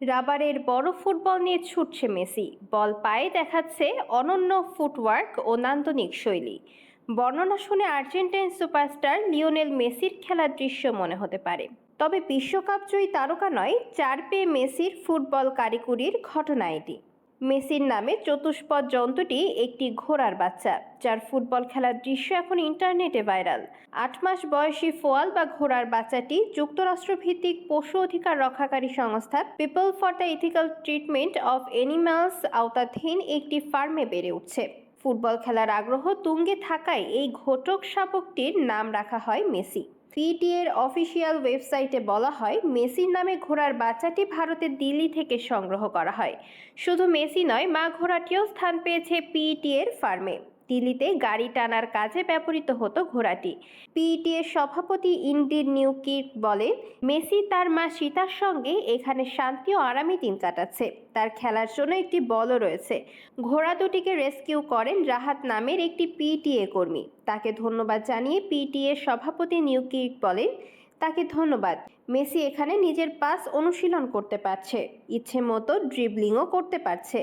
রাবারের বড় ফুটবল নিয়ে ছুটছে মেসি। বল পায়ে দেখাচ্ছে অনন্য ফুটওয়ার্ক ও নান্দনিক শৈলী। বর্ণনা শুনে আর্জেন্টাইন সুপারস্টার লিওনেল মেসির খেলার দৃশ্য মনে হতে পারে। তবে বিশ্বকাপ জয়ী তারকা নয়, চার পেয়ে মেসির ফুটবল কারিকুরির ঘটনা এটি। মেসির নামে চতুষ্পদ জন্তুটি একটি ঘোড়ার বাচ্চা, যার ফুটবল খেলার দৃশ্য এখন ইন্টারনেটে ভাইরাল। আট মাস বয়সী ফোয়াল বা ঘোড়ার বাচ্চাটি যুক্তরাষ্ট্রভিত্তিক পশু অধিকার রক্ষাকারী সংস্থা People for the Ethical Treatment of Animals আওতাধীন একটি ফার্মে বেড়ে উঠছে। ফুটবল খেলার আগ্রহ তুঙ্গে থাকায় এই ঘটক শাবকটির নাম রাখা হয় মেসি। ফিটি এর অফিসিয়াল ওয়েবসাইটে বলা হয়, মেসির নামে ঘোড়ার বাচ্চাটি ভারতের দিল্লি থেকে সংগ্রহ করা হয়। শুধু মেসি নয়, মা ঘোড়াটিও স্থান পেয়েছে পিটিএর ফার্মে। দিল্লিতে গাড়ি টানার কাজে ব্যবহৃত হতো ঘোড়াটি। পিইটি এর সভাপতি ইন্ডির নিউ কির্ক বলেন, মেসি তার মা সীতার সঙ্গে এখানে শান্তি ও আরামে দিন কাটাচ্ছে। তার খেলার জন্য একটি বলও রয়েছে। ঘোড়া দুটিকে রেস্কিউ করেন রাহাত নামের একটি পিটিএ কর্মী। তাকে ধন্যবাদ জানিয়ে পিটিএ সভাপতি নিউ কির্ক বলেন, তাকে ধন্যবাদ। মেসি এখানে নিজের পাস অনুশীলন করতে পারছে। ইচ্ছে মতো ড্রিবলিংও করতে পারছে।